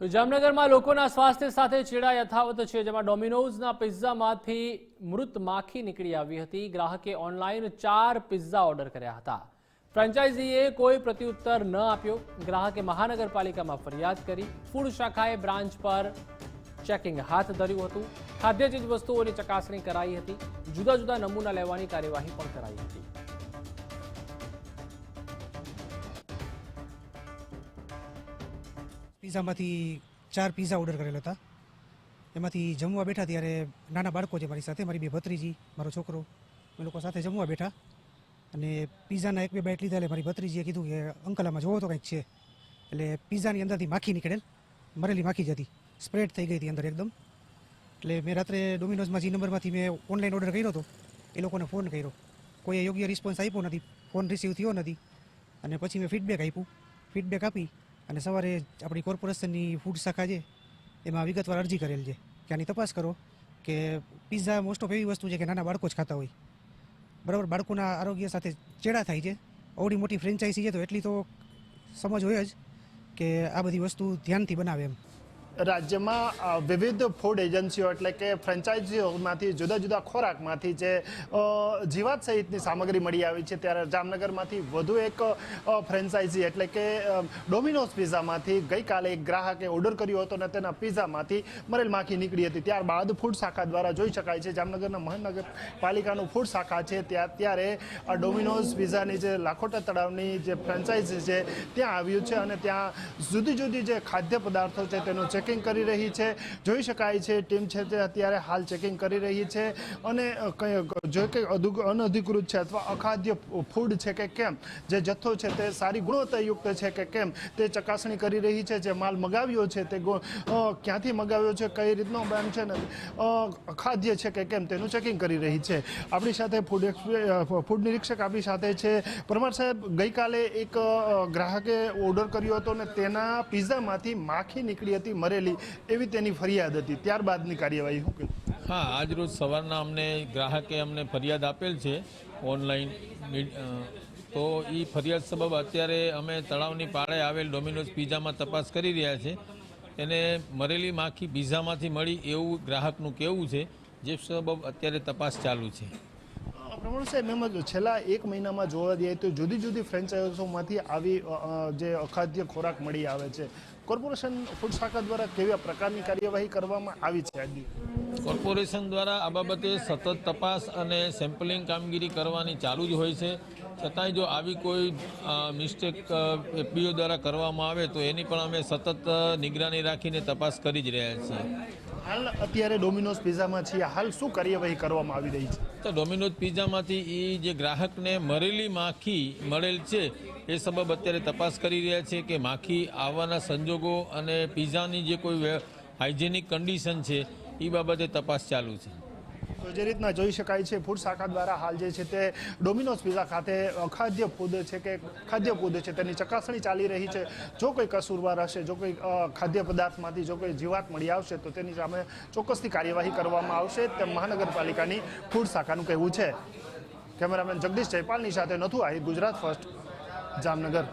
તો જામનગરમાં લોકોના સ્વાસ્થ્ય સાથે ચેડા યથાવત છે, જેમાં ડોમિનોઝના પિઝામાંથી મૃત માખી નીકળી આવી હતી. ગ્રાહકે ઓનલાઈન ચાર પિઝા ઓર્ડર કર્યા હતા. ફ્રેન્ચાઇઝીએ કોઈ પ્રત્યુત્તર ન આપ્યો. ગ્રાહકે મહાનગરપાલિકામાં ફરિયાદ કરી. ફૂડ શાખાએ બ્રાન્ચ પર ચેકિંગ હાથ ધર્યું હતું. ખાદ્ય ચીજ વસ્તુઓની ચકાસણી કરાઈ હતી. જુદા જુદા નમૂના લેવાની કાર્યવાહી પણ કરાઈ હતી. પિઝામાંથી ચાર પિઝા ઓર્ડર કરેલા હતા. એમાંથી જમવા બેઠા ત્યારે નાના બાળકો છે મારી સાથે, મારી બે ભત્રીજી, મારો છોકરો, એ લોકો સાથે જમવા બેઠા. અને પિઝાના એક બે બાઇટ લીધા એટલે મારી ભત્રીજીએ કીધું કે અંકલ આમાં જોવો તો કંઈક છે. એટલે પિઝાની અંદરથી માખી નીકળેલ, મરેલી માખી જ હતી. સ્પ્રેડ થઈ ગઈ હતી અંદર એકદમ. એટલે મેં રાત્રે ડોમિનોઝમાં જે નંબરમાંથી મેં ઓનલાઈન ઓર્ડર કર્યો હતો, એ લોકોને ફોન કર્યો. કોઈએ યોગ્ય રિસ્પોન્સ આપ્યો નથી, ફોન રિસીવ થયો નથી. અને પછી મેં ફીડબેક આપ્યું. ફીડબેક આપી અને સવારે આપણી કોર્પોરેશનની ફૂડ શાખા છે, એમાં વિગતવાર અરજી કરેલ છે કે આની તપાસ કરો કે પિઝા મોસ્ટ ઓફ એવી વસ્તુ છે કે નાના બાળકો જ ખાતા હોય. બરાબર, બાળકોના આરોગ્ય સાથે ચેડા થાય છે. અવડી મોટી ફ્રેન્ચાઇઝી છે તો એટલી તો સમજ હોય જ કે આ બધી વસ્તુ ધ્યાનથી બનાવે એમ. રાજ્યમાં વિવિધ ફૂડ એજન્સીઓ એટલે કે ફ્રેન્ચાઇઝીઓમાંથી જુદા જુદા ખોરાકમાંથી જે જીવાત સહિતની સામગ્રી મળી આવી છે, ત્યારે જામનગરમાંથી વધુ એક ફ્રેન્ચાઇઝી એટલે કે ડોમિનોઝ પિઝામાંથી ગઈકાલે એક ગ્રાહકે ઓર્ડર કર્યો હતો અને તેના પિઝામાંથી મરેલ માખી નીકળી હતી. ત્યારબાદ ફૂડ શાખા દ્વારા જોઈ શકાય છે, જામનગરના મહાનગરપાલિકાનું ફૂડ શાખા છે, ત્યાં, ત્યારે આ ડોમિનોઝ પિઝાની જે લાખોટા તળાવની જે ફ્રેન્ચાઇઝી છે, ત્યાં આવ્યું છે અને ત્યાં જુદી જુદી જે ખાદ્ય પદાર્થો છે, તેનું ચેકિંગ કરી રહી છે. જોઈ શકાય છે, ટીમ છે તે અત્યારે હાલ ચેકિંગ કરી રહી છે. અને કંઈ જો કે અધુ- અનધિકૃત છે અથવા અખાદ્ય ફૂડ છે કે કેમ? જે જથ્થો છે તે સારી ગુણવત્તાયુક્ત છે કે કેમ? તે ચકાસણી કરી રહી છે જે માલ મગાવ્યો છે તે ક્યાંથી મગાવ્યો છે, કઈ રીતનો એમ છે ને અખાદ્ય છે કે કેમ તેનું ચેકિંગ કરી રહી છે. આપણી સાથે ફૂડ ફૂડ નિરીક્ષક આપણી સાથે છે. પરમાર સાહેબ, ગઈકાલે એક ગ્રાહકે ઓર્ડર કર્યો હતો ને તેના પીઝામાંથી માખી નીકળી હતી મરેલી એવી તેની ફરિયાદ હતી. ત્યારબાદની કાર્યવાહી શું કહ્યું હા આજરોજ સવારના અમને ગ્રાહકે અમને ફરિયાદ આપેલ છે ઓનલાઈન તો એ ફરિયાદ સબબ અત્યારે અમે તળાવની પાળે આવેલ ડોમિનોઝ પિઝામાં તપાસ કરી રહ્યા છે. એને મરેલી માખી પીઝામાંથી મળી એવું ગ્રાહકનું કહેવું છે, જે સબબ અત્યારે તપાસ ચાલુ છે. પ્રમાણ સાહેબ એમ જ છેલ્લા એક મહિનામાં જોવા જઈએ તો જુદી જુદી ફ્રેન્ચાઇઝોમાંથી આવી જે અખાદ્ય ખોરાક મળી આવે છે. કોર્પોરેશન ફૂડ શાખા દ્વારા કેવા પ્રકારની કાર્યવાહી કરવામાં આવી છે આજે કોર્પોરેશન દ્વારા આ બાબતે સતત તપાસ અને સેમ્પલિંગ કામગીરી કરવાની ચાલુ જ હોય છે. છતાંય જો આવી કોઈ મિસ્ટેક એફબીઓ દ્વારા કરવામાં આવે તો એની પણ અમે સતત નિગરાની રાખીને તપાસ કરી જ રહ્યા છીએ. હાલ અત્યારે ડોમિનોઝ પિઝામાં છીએ. હાલ શું કાર્યવાહી કરવામાં આવી રહી છે? તો ડોમિનોઝ પિઝામાંથી એ જે ગ્રાહકને મરેલી માખી મળેલ છે, એ સબબ અત્યારે તપાસ કરી રહ્યા છે કે માખી આવવાના સંજોગો અને પિઝાની જે કોઈ હાઇજેનિક કન્ડિશન છે એ બાબતે તપાસ ચાલુ છે. તો જે રીતના જોઈ શકાય છે, ફૂડ શાખા દ્વારા હાલ જે છે તે ડોમિનોઝ પિઝા ખાતે અખાદ્ય ફૂડ છે કે ખાદ્ય ફૂડ છે તેની ચકાસણી ચાલી રહી છે. જો કોઈ કસૂરવાર હશે, જો કોઈ ખાદ્ય પદાર્થમાંથી જો કોઈ જીવાત મળી આવશે, તો તેની સામે ચોક્કસથી કાર્યવાહી કરવામાં આવશે, તેમ મહાનગરપાલિકાની ફૂડ શાખાનું કહેવું છે. કેમેરામેન જગદીશ જયપાલની સાથે નથુ આહિર, ગુજરાત ફર્સ્ટ, જામનગર.